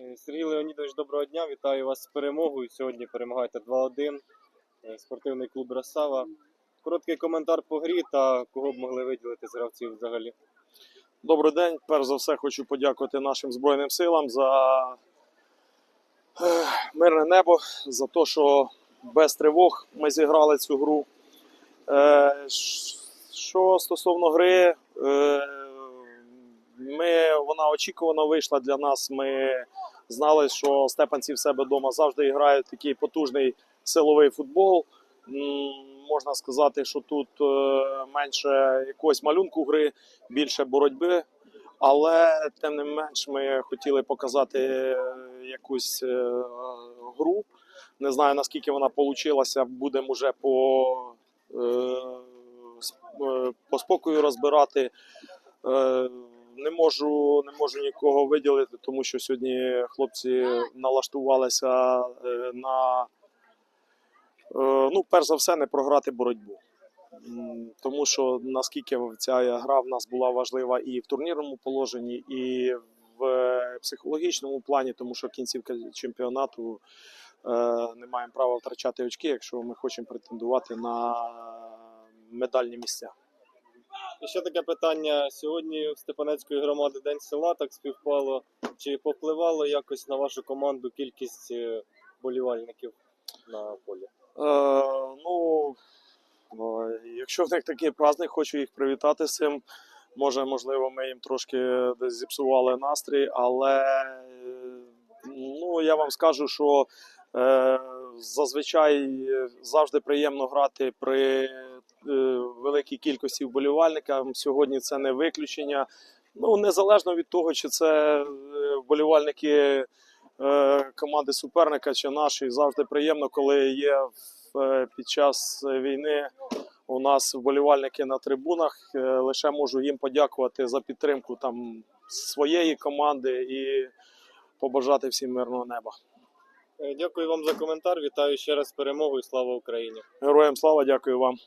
Е, Сергій Леонідович, доброго дня. Вітаю вас з перемогою. Сьогодні перемагаєте 2-1. Е, Спортивний клуб Росава. Короткий коментар по грі та кого б могли виділити з гравців взагалі. Добрий день. Перш за все хочу подякувати нашим Збройним силам за е, мирне небо, за те, що без тривог ми зіграли цю гру. Що стосовно гри, вона очікувано вийшла для нас. Ми знали, що степанці в себе вдома завжди грають такий потужний силовий футбол. Можна сказати, що тут е, менше якогось малюнку гри, більше боротьби. Але тим не менш ми хотіли показати е, якусь е, гру. Не знаю наскільки вона вийшла. Будемо вже по, по спокою розбирати. Не можу, не можу нікого виділити, тому що сьогодні хлопці налаштувалися е, на е, ну, перш за все, не програти боротьбу. Тому що наскільки ця гра в нас була важлива і в турнірному положенні, і в е, психологічному плані, тому що кінцівка чемпіонату не маємо права втрачати очки, якщо ми хочемо претендувати на медальні місця. І ще таке питання. Сьогодні в Степанецької громади День села так співпало. Чи попливало якось на вашу команду кількість е, болівальників на полі? Е, ну, е, якщо в них такий праздник, хочу їх привітати з цим. Може, можливо, ми їм трошки десь зіпсували настрій, але е, ну, я вам скажу, що е, зазвичай завжди приємно грати при е, великій кількості вболівальників. Сьогодні це не виключення. Ну, незалежно від того, чи це е, вболівальники е, команди суперника чи наші, завжди приємно, коли є е, під час війни у нас вболівальники на трибунах. Е, Лише можу їм подякувати за підтримку там своєї команди і побажати всім мирного неба. Е, Дякую вам за коментар. Вітаю ще раз з перемогою. Слава Україні! Героям слава, дякую вам.